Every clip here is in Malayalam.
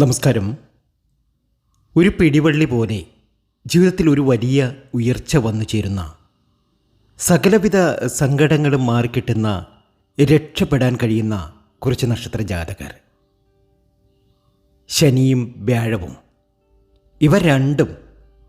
നമസ്കാരം. ഒരു പിടിവള്ളി പോലെ ജീവിതത്തിൽ ഒരു വലിയ ഉയർച്ച വന്നു ചേരുന്ന സകലവിധ സങ്കടങ്ങളും മാറിക്കിട്ടുന്ന രക്ഷപ്പെടാൻ കഴിയുന്ന കുറച്ച് നക്ഷത്ര ജാതകർ. ശനിയും വ്യാഴവും ഇവ രണ്ടും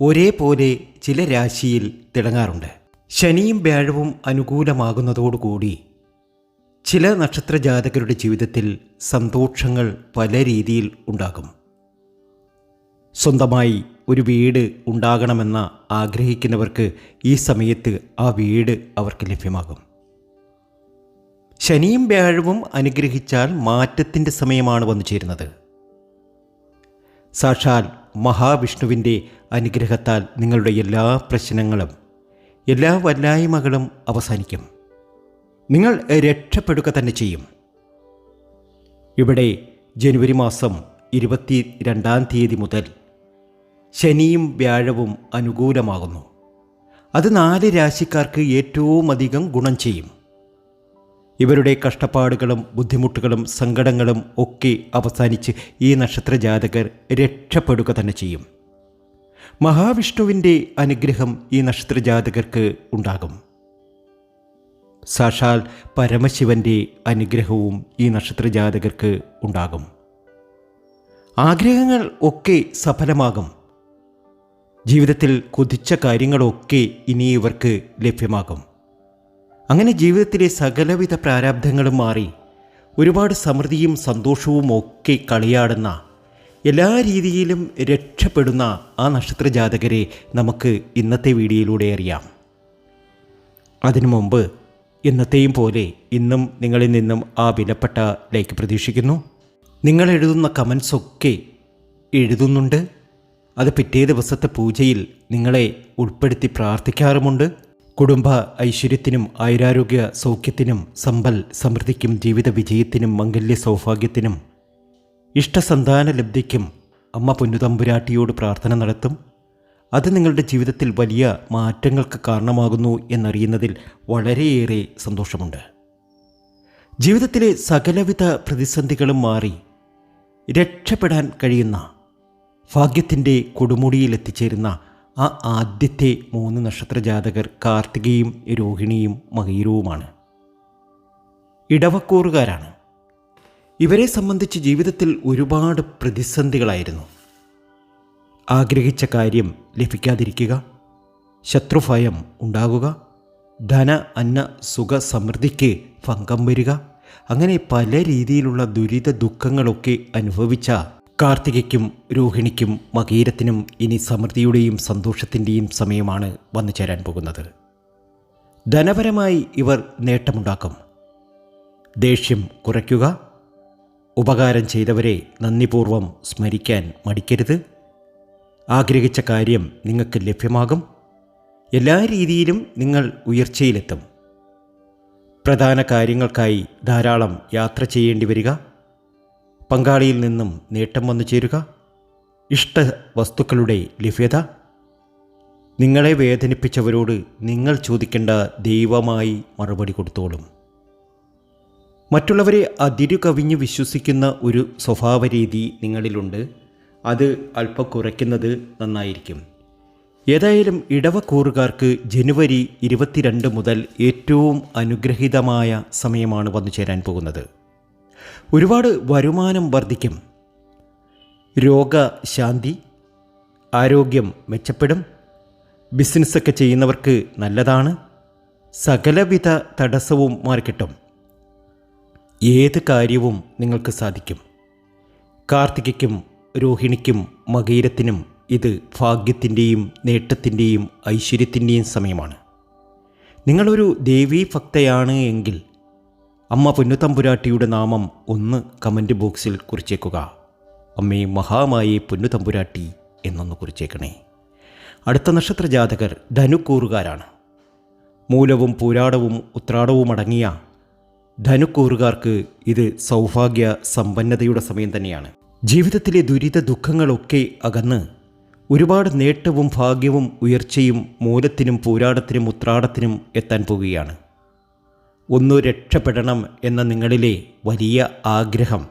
ഒരേപോലെ ചില രാശിയിൽ തിളങ്ങാറുണ്ട്. ശനിയും വ്യാഴവും അനുകൂലമാകുന്നതോടുകൂടി ചില നക്ഷത്ര ജാതകരുടെ ജീവിതത്തിൽ സന്തോഷങ്ങൾ പല രീതിയിൽ ഉണ്ടാകും. സ്വന്തമായി ഒരു വീട് ഉണ്ടാകണമെന്ന ആഗ്രഹിക്കുന്നവർക്ക് ഈ സമയത്ത് ആ വീട് അവർക്ക് ലഭ്യമാകും. ശനിയും വ്യാഴവും അനുഗ്രഹിച്ചാൽ മാറ്റത്തിന്റെ സമയമാണ് വന്നു ചേരുന്നത്. സാക്ഷാൽ മഹാവിഷ്ണുവിന്റെ അനുഗ്രഹത്താൽ നിങ്ങളുടെ എല്ലാ പ്രശ്നങ്ങളും എല്ലാ വല്ലായ്മകളും അവസാനിക്കും. നിങ്ങൾ രക്ഷപ്പെടുക തന്നെ ചെയ്യും. ഇവിടെ ജനുവരി മാസം ഇരുപത്തി രണ്ടാം തീയതി മുതൽ ശനിയും വ്യാഴവും അനുകൂലമാകുന്നു. അത് നാല് രാശിക്കാർക്ക് ഏറ്റവും അധികം ഗുണം ചെയ്യും. ഇവരുടെ കഷ്ടപ്പാടുകളും ബുദ്ധിമുട്ടുകളും സങ്കടങ്ങളും ഒക്കെ അവസാനിച്ച് ഈ നക്ഷത്ര ജാതകർ രക്ഷപ്പെടുക തന്നെ ചെയ്യും. മഹാവിഷ്ണുവിന്റെ അനുഗ്രഹം ഈ നക്ഷത്ര ജാതകർക്ക് ഉണ്ടാകും. സാക്ഷാൽ പരമശിവന്റെ അനുഗ്രഹവും ഈ നക്ഷത്രജാതകർക്ക് ഉണ്ടാകും. ആഗ്രഹങ്ങൾ ഒക്കെ സഫലമാകും. ജീവിതത്തിൽ കൊതിച്ച കാര്യങ്ങളൊക്കെ ഇനി ഇവർക്ക് ലഭ്യമാകും. അങ്ങനെ ജീവിതത്തിലെ സകലവിധ പ്രാരാബ്ധങ്ങളും മാറി ഒരുപാട് സമൃദ്ധിയും സന്തോഷവും ഒക്കെ കളിയാടുന്ന എല്ലാ രീതിയിലും രക്ഷപ്പെടുന്ന ആ നക്ഷത്ര ജാതകരെ നമുക്ക് ഇന്നത്തെ വീഡിയോയിലൂടെ അറിയാം. അതിനു മുമ്പ് എന്നത്തെയും പോലെ ഇന്നും നിങ്ങളിൽ നിന്നും ആ വിലപ്പെട്ട ലൈക്ക് പ്രതീക്ഷിക്കുന്നു. നിങ്ങൾ എഴുതുന്ന കമൻസ് ഒക്കെ എഴുതുന്നുണ്ട്. അത് പിറ്റേ ദിവസത്തെ പൂജയിൽ നിങ്ങളെ ഉൾപ്പെടുത്തി പ്രാർത്ഥിക്കാറുമുണ്ട്. കുടുംബ ഐശ്വര്യത്തിനും ആയുരാരോഗ്യ സൗഖ്യത്തിനും സമ്പൽ സമൃദ്ധിക്കും ജീവിത വിജയത്തിനും മംഗല്യ സൗഭാഗ്യത്തിനും ഇഷ്ടസന്താന ലബ്ധിക്കും അമ്മ പൊന്നുതമ്പുരാട്ടിയോട് പ്രാർത്ഥന നടത്തും. അത് നിങ്ങളുടെ ജീവിതത്തിൽ വലിയ മാറ്റങ്ങൾക്ക് കാരണമാകുന്നു എന്നറിയുന്നതിൽ വളരെയേറെ സന്തോഷമുണ്ട്. ജീവിതത്തിലെ സകലവിധ പ്രതിസന്ധികളും മാറി രക്ഷപ്പെടാൻ കഴിയുന്ന ഭാഗ്യത്തിന്റെ കൊടുമുടിയിൽ എത്തിച്ചേരുന്ന ആ ആദ്യത്തെ മൂന്ന് നക്ഷത്ര ജാതകർ കാർത്തികയും രോഹിണിയും മകീരവുമാണ്. ഇടവക്കൂറുകാരാണ്. ഇവരെ സംബന്ധിച്ച് ജീവിതത്തിൽ ഒരുപാട് പ്രതിസന്ധികളായിരുന്നു. ആഗ്രഹിച്ച കാര്യം ലഭിക്കാതിരിക്കുക. ശത്രുഭയം ഉണ്ടാകുക. ധന അന്ന സുഖ സമൃദ്ധിക്ക് ഭംഗം വരിക. അങ്ങനെ പല രീതിയിലുള്ള ദുരിത ദുഃഖങ്ങളൊക്കെ അനുഭവിച്ച കാർത്തികയ്ക്കും രോഹിണിക്കും മകീരത്തിനും ഇനി സമൃദ്ധിയുടെയും സന്തോഷത്തിന്റെയും സമയമാണ് വന്നു ചേരാൻ പോകുന്നത്. ധനപരമായി ഇവർ നേട്ടമുണ്ടാക്കും. ദേഷ്യം കുറയ്ക്കുക. ഉപകാരം ചെയ്തവരെ നന്ദിപൂർവം സ്മരിക്കാൻ മടിക്കരുത്. ആഗ്രഹിച്ച കാര്യം നിങ്ങൾക്ക് ലഭ്യമാകും. എല്ലാ രീതിയിലും നിങ്ങൾ ഉയർച്ചയിലെത്തും. പ്രധാന കാര്യങ്ങൾക്കായി ധാരാളം യാത്ര ചെയ്യേണ്ടി വരിക. പങ്കാളിയിൽ നിന്നും നേട്ടം വന്നു ചേരുക. ഇഷ്ട വസ്തുക്കളുടെ ലഭ്യത. നിങ്ങളെ വേദനിപ്പിച്ചവരോട് നിങ്ങൾ ചോദിക്കേണ്ട ദൈവമായി മറുപടി കൊടുത്തോളും. മറ്റുള്ളവരെ അതിരു കവിഞ്ഞ് വിശ്വസിക്കുന്ന ഒരു സ്വഭാവരീതി നിങ്ങളിലുണ്ട്. അത് അല്പം കുറയ്ക്കുന്നത് നന്നായിരിക്കും. ഏതായാലും ഇടവക്കൂറുകാർക്ക് ജനുവരി ഇരുപത്തിരണ്ട് മുതൽ ഏറ്റവും അനുഗ്രഹീതമായ സമയമാണ് വന്നു ചേരാൻ പോകുന്നത്. ഒരുപാട് വരുമാനം വർദ്ധിക്കും. രോഗശാന്തി ആരോഗ്യം മെച്ചപ്പെടും. ബിസിനസ്സൊക്കെ ചെയ്യുന്നവർക്ക് നല്ലതാണ്. സകലവിധ തടസ്സവും മാറിക്കിട്ടും. ഏത് കാര്യവും നിങ്ങൾക്ക് സാധിക്കും. കാർത്തികയ്ക്കും രോഹിണിക്കും മകീരത്തിനും ഇത് ഭാഗ്യത്തിന്റെയും നേട്ടത്തിന്റെയും ഐശ്വര്യത്തിന്റെയും സമയമാണ്. നിങ്ങളൊരു ദേവീ ഭക്തയാണ് എങ്കിൽ അമ്മ പൊന്നുതമ്പുരാട്ടിയുടെ നാമം ഒന്ന് കമന്റ് ബോക്സിൽ കുറിച്ചേക്കുക. അമ്മേ മഹാമായെ പൊന്നുതമ്പുരാട്ടി എന്നൊന്ന് കുറിച്ചേക്കണേ. അടുത്ത നക്ഷത്ര ജാതകർ ധനുക്കൂറുകാരാണ്. മൂലവും പൂരാടവും ഉത്രാടവും അടങ്ങിയ ധനുക്കൂറുകാർക്ക് ഇത് സൗഭാഗ്യ സമ്പന്നതയുടെ സമയം തന്നെയാണ്. ജീവിതത്തിലെ ദുരിത ദുഃഖങ്ങളൊക്കെ അകന്ന് ഒരുപാട് നേട്ടവും ഭാഗ്യവും ഉയർച്ചയും മൂലത്തിനും പോരാടത്തിനും ഉത്രാടത്തിനും എത്താൻ പോവുകയാണ്. ഒന്നു രക്ഷപ്പെടണം എന്ന നിങ്ങളിലെ വലിയ ആഗ്രഹം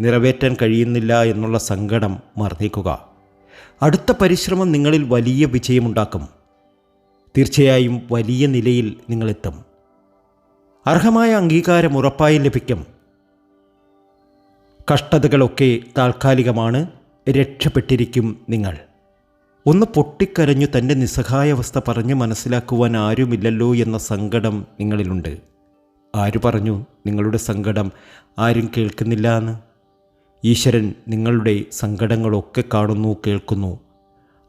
നിറവേറ്റാൻ കഴിയുന്നില്ല എന്നുള്ള സങ്കടം മറന്നേക്കുക. അടുത്ത പരിശ്രമം നിങ്ങളിൽ വലിയ വിജയമുണ്ടാക്കും. തീർച്ചയായും വലിയ നിലയിൽ നിങ്ങളെത്തും. അർഹമായ അംഗീകാരം ഉറപ്പായി ലഭിക്കും. കഷ്ടതകളൊക്കെ താൽക്കാലികമാണ്. രക്ഷപ്പെട്ടിരിക്കും നിങ്ങൾ. ഒന്ന് പൊട്ടിക്കരഞ്ഞു തന്റെ നിസ്സഹായാവസ്ഥ പറഞ്ഞ് മനസ്സിലാക്കുവാൻ ആരുമില്ലല്ലോ എന്ന സങ്കടം നിങ്ങളിലുണ്ട്. ആര് പറഞ്ഞു നിങ്ങളുടെ സങ്കടം ആരും കേൾക്കുന്നില്ല എന്ന് ഈശ്വരൻ നിങ്ങളുടെ സങ്കടങ്ങളൊക്കെ കാണുന്നു കേൾക്കുന്നു.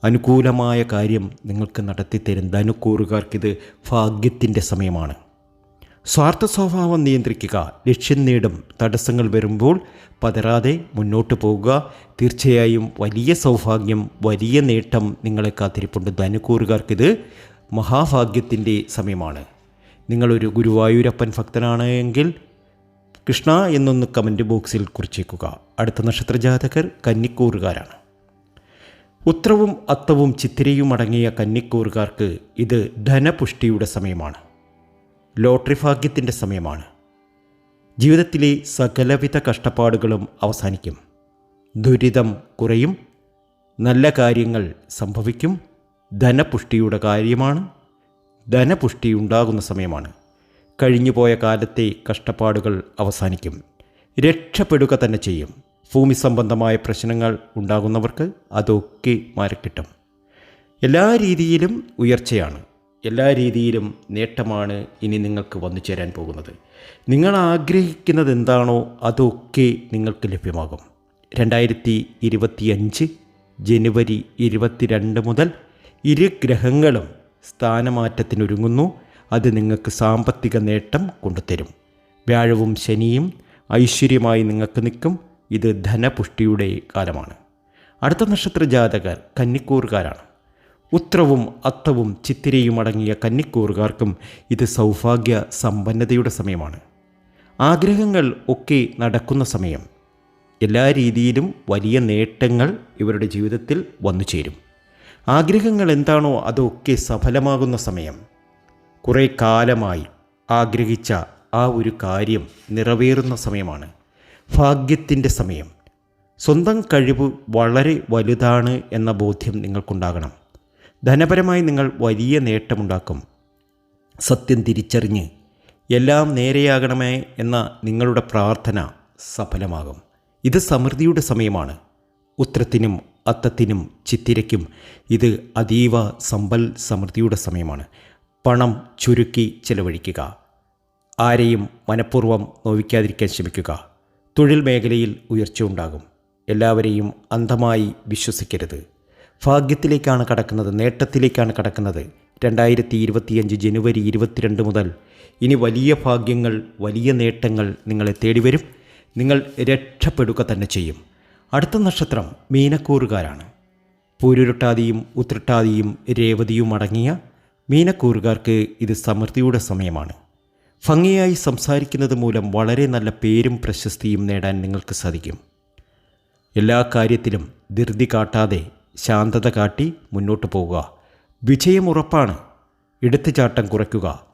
അനുകൂലമായ കാര്യം നിങ്ങൾക്ക് നടത്തിത്തരുന്ന ധനുക്കൂറുകാർക്കിത് ഭാഗ്യത്തിന്റെ സമയമാണ്. സ്വാർത്ഥ സ്വഭാവം നിയന്ത്രിക്കുക. ലക്ഷ്യം നേടും. തടസ്സങ്ങൾ വരുമ്പോൾ പതരാതെ മുന്നോട്ട് പോവുക തീർച്ചയായും വലിയ സൗഭാഗ്യം വലിയ നേട്ടം നിങ്ങളെ കാത്തിരിപ്പുണ്ട്. ധനുക്കൂറുകാർക്കിത് മഹാഭാഗ്യത്തിന്റെ സമയമാണ്. നിങ്ങളൊരു ഗുരുവായൂരപ്പൻ ഭക്തനാണ് എങ്കിൽ കൃഷ്ണ എന്നൊന്ന് കമന്റ് ബോക്സിൽ കുറിച്ചേക്കുക. അടുത്ത നക്ഷത്രജാതകർ കന്നിക്കൂറുകാരാണ്. ഉത്രവും അത്തവും ചിത്തിരയും അടങ്ങിയ കന്നിക്കൂറുകാർക്ക് ഇത് ധനപുഷ്ടിയുടെ സമയമാണ്. ലോട്ടറി ഭാഗ്യത്തിന്റെ സമയമാണ്. ജീവിതത്തിലെ സകലവിധ കഷ്ടപ്പാടുകളും അവസാനിക്കും. ദുരിതം കുറയും. നല്ല കാര്യങ്ങൾ സംഭവിക്കും. ധനപുഷ്ടിയുടെ കാര്യമാണ്. ധനപുഷ്ടി ഉണ്ടാകുന്ന സമയമാണ്. കഴിഞ്ഞുപോയ കാലത്തെ കഷ്ടപ്പാടുകൾ അവസാനിക്കും. രക്ഷപ്പെടുക തന്നെ ചെയ്യും. ഭൂമി സംബന്ധമായ പ്രശ്നങ്ങൾ ഉണ്ടാകുന്നവർക്ക് അതൊക്കെ മാറിക്കിട്ടും എല്ലാ രീതിയിലും ഉയർച്ചയാണ്. എല്ലാ രീതിയിലും നേട്ടമാണ് ഇനി നിങ്ങൾക്ക് വന്നു ചേരാൻ പോകുന്നത്. നിങ്ങൾ ആഗ്രഹിക്കുന്നത് എന്താണോ അതൊക്കെ നിങ്ങൾക്ക് ലഭ്യമാകും. രണ്ടായിരത്തി ഇരുപത്തിയഞ്ച് ജനുവരി ഇരുപത്തിരണ്ട് മുതൽ ഇരു ഗ്രഹങ്ങളും സ്ഥാനമാറ്റത്തിനൊരുങ്ങുന്നു. അത് നിങ്ങൾക്ക് സാമ്പത്തിക നേട്ടം കൊണ്ടുതരും. വ്യാഴവും ശനിയും ഐശ്വര്യമായി നിങ്ങൾക്ക് നിൽക്കും. ഇത് ധനപുഷ്ടിയുടെ കാലമാണ്. അടുത്ത നക്ഷത്ര ജാതകർ കന്നിക്കൂറുകാരാണ്. ഉത്രവും അത്തവും ചിത്തിരയും അടങ്ങിയ കന്നിക്കൂറുകാർക്കും ഇത് സൗഭാഗ്യ സമ്പന്നതയുടെ സമയമാണ്. ആഗ്രഹങ്ങൾ ഒക്കെ നടക്കുന്ന സമയം. എല്ലാ രീതിയിലും വലിയ നേട്ടങ്ങൾ ഇവരുടെ ജീവിതത്തിൽ വന്നു ചേരും. ആഗ്രഹങ്ങൾ എന്താണോ അതൊക്കെ സഫലമാകുന്ന സമയം. കുറേ കാലമായി ആഗ്രഹിച്ച ആ ഒരു കാര്യം നിറവേറുന്ന സമയമാണ്. ഭാഗ്യത്തിന്റെ സമയം. സ്വന്തം കഴിവ് വളരെ വലുതാണ് എന്ന ബോധ്യം നിങ്ങൾക്കുണ്ടാകണം. ധനപരമായി നിങ്ങൾ വലിയ നേട്ടമുണ്ടാക്കും. സത്യം തിരിച്ചറിഞ്ഞ് എല്ലാം നേരെയാകണമേ എന്ന നിങ്ങളുടെ പ്രാർത്ഥന സഫലമാകും. ഇത് സമൃദ്ധിയുടെ സമയമാണ്. ഉത്രത്തിനും അത്തത്തിനും ചിത്തിരയ്ക്കും ഇത് അതീവ സമ്പൽ സമൃദ്ധിയുടെ സമയമാണ്. പണം ചുരുക്കി ചെലവഴിക്കുക. ആരെയും മനഃപൂർവം നോവിക്കാതിരിക്കാൻ ശ്രമിക്കുക. തൊഴിൽ മേഖലയിൽ ഉയർച്ച ഉണ്ടാകും. എല്ലാവരെയും അന്ധമായി വിശ്വസിക്കരുത്. ഭാഗ്യത്തിലേക്കാണ് കടക്കുന്നത് നേട്ടത്തിലേക്കാണ് കടക്കുന്നത്. രണ്ടായിരത്തി ഇരുപത്തിയഞ്ച് ജനുവരി ഇരുപത്തിരണ്ട് മുതൽ ഇനി വലിയ ഭാഗ്യങ്ങൾ വലിയ നേട്ടങ്ങൾ നിങ്ങളെ തേടി വരും നിങ്ങൾ രക്ഷപ്പെടുക തന്നെ ചെയ്യും. അടുത്ത നക്ഷത്രം മീനക്കൂറുകാരാണ്. പൂരുരുട്ടാതിയും ഉത്രട്ടാതിയും രേവതിയും അടങ്ങിയ മീനക്കൂറുകാർക്ക് ഇത് സമൃദ്ധിയുടെ സമയമാണ്. ഭംഗിയായി സംസാരിക്കുന്നത് മൂലം വളരെ നല്ല പേരും പ്രശസ്തിയും നേടാൻ നിങ്ങൾക്ക് സാധിക്കും. എല്ലാ കാര്യത്തിലും ധൃതി കാട്ടാതെ ശാന്തത കാട്ടി മുന്നോട്ട് പോവുക. വിജയം ഉറപ്പാണ്. എടുത്തുചാട്ടം കുറയ്ക്കുക.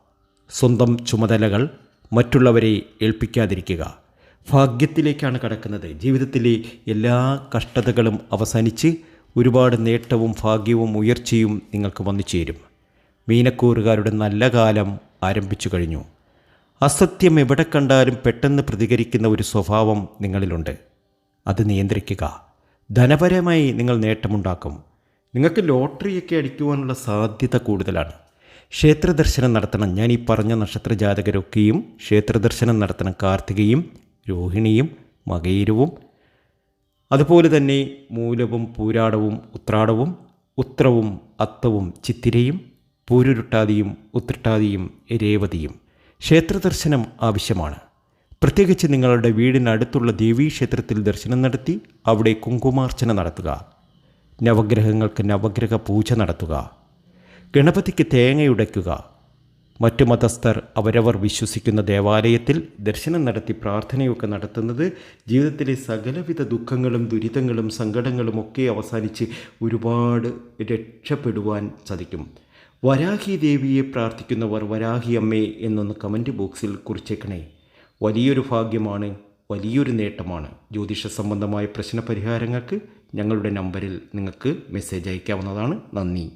സ്വന്തം ചുമതലകൾ മറ്റുള്ളവരെ ഏൽപ്പിക്കാതിരിക്കുക. ഭാഗ്യത്തിലേക്കാണ് കടക്കുന്നത്. ജീവിതത്തിലെ എല്ലാ കഷ്ടതകളും അവസാനിച്ച് ഒരുപാട് നേട്ടവും ഭാഗ്യവും ഉയർച്ചയും നിങ്ങൾക്ക് വന്നു ചേരും. മീനക്കൂറുകാരുടെ നല്ല കാലം ആരംഭിച്ചു കഴിഞ്ഞു. അസത്യം എവിടെ കണ്ടാലും പെട്ടെന്ന് പ്രതികരിക്കുന്ന ഒരു സ്വഭാവം നിങ്ങളിലുണ്ട്. അത് നിയന്ത്രിക്കുക. ധനപരമായി നിങ്ങൾ നേട്ടമുണ്ടാക്കും. നിങ്ങൾക്ക് ലോട്ടറിയൊക്കെ അടിക്കുവാനുള്ള സാധ്യത കൂടുതലാണ്. ക്ഷേത്ര ദർശനം നടത്തണം. ഞാൻ ഈ പറഞ്ഞ നക്ഷത്ര ജാതകരൊക്കെയും ക്ഷേത്ര ദർശനം നടത്തണം. കാർത്തികയും രോഹിണിയും മകയിരവും അതുപോലെ തന്നെ മൂലവും പൂരാടവും ഉത്രാടവും ഉത്രവും അത്തവും ചിത്തിരയും പൂരുരുട്ടാതിയും ഉത്രട്ടാതിയും രേവതിയും. ക്ഷേത്രദർശനം ആവശ്യമാണ്. പ്രത്യേകിച്ച് നിങ്ങളുടെ വീടിനടുത്തുള്ള ദേവീക്ഷേത്രത്തിൽ ദർശനം നടത്തി അവിടെ കുങ്കുമാർച്ചന നടത്തുക. നവഗ്രഹങ്ങൾക്ക് നവഗ്രഹ പൂജ നടത്തുക. ഗണപതിക്ക് തേങ്ങയുടയ്ക്കുക മറ്റു മതസ്ഥർ അവരവർ വിശ്വസിക്കുന്ന ദേവാലയത്തിൽ ദർശനം നടത്തി പ്രാർത്ഥനയൊക്കെ നടത്തുന്നത് ജീവിതത്തിലെ സകലവിധ ദുഃഖങ്ങളും ദുരിതങ്ങളും സങ്കടങ്ങളും ഒക്കെ അവസാനിച്ച് ഒരുപാട് രക്ഷപ്പെടുവാൻ സാധിക്കും. വരാഹി ദേവിയെ പ്രാർത്ഥിക്കുന്നവർ വരാഹി അമ്മേ എന്നൊന്ന് കമന്റ് ബോക്സിൽ കുറിച്ചേക്കണേ. വലിയൊരു ഭാഗ്യമാണ് വലിയൊരു നേട്ടമാണ്. ജ്യോതിഷ സംബന്ധമായ പ്രശ്നപരിഹാരങ്ങൾക്ക് ഞങ്ങളുടെ നമ്പറിൽ നിങ്ങൾക്ക് മെസ്സേജ് അയക്കാവുന്നതാണ്. നന്ദി.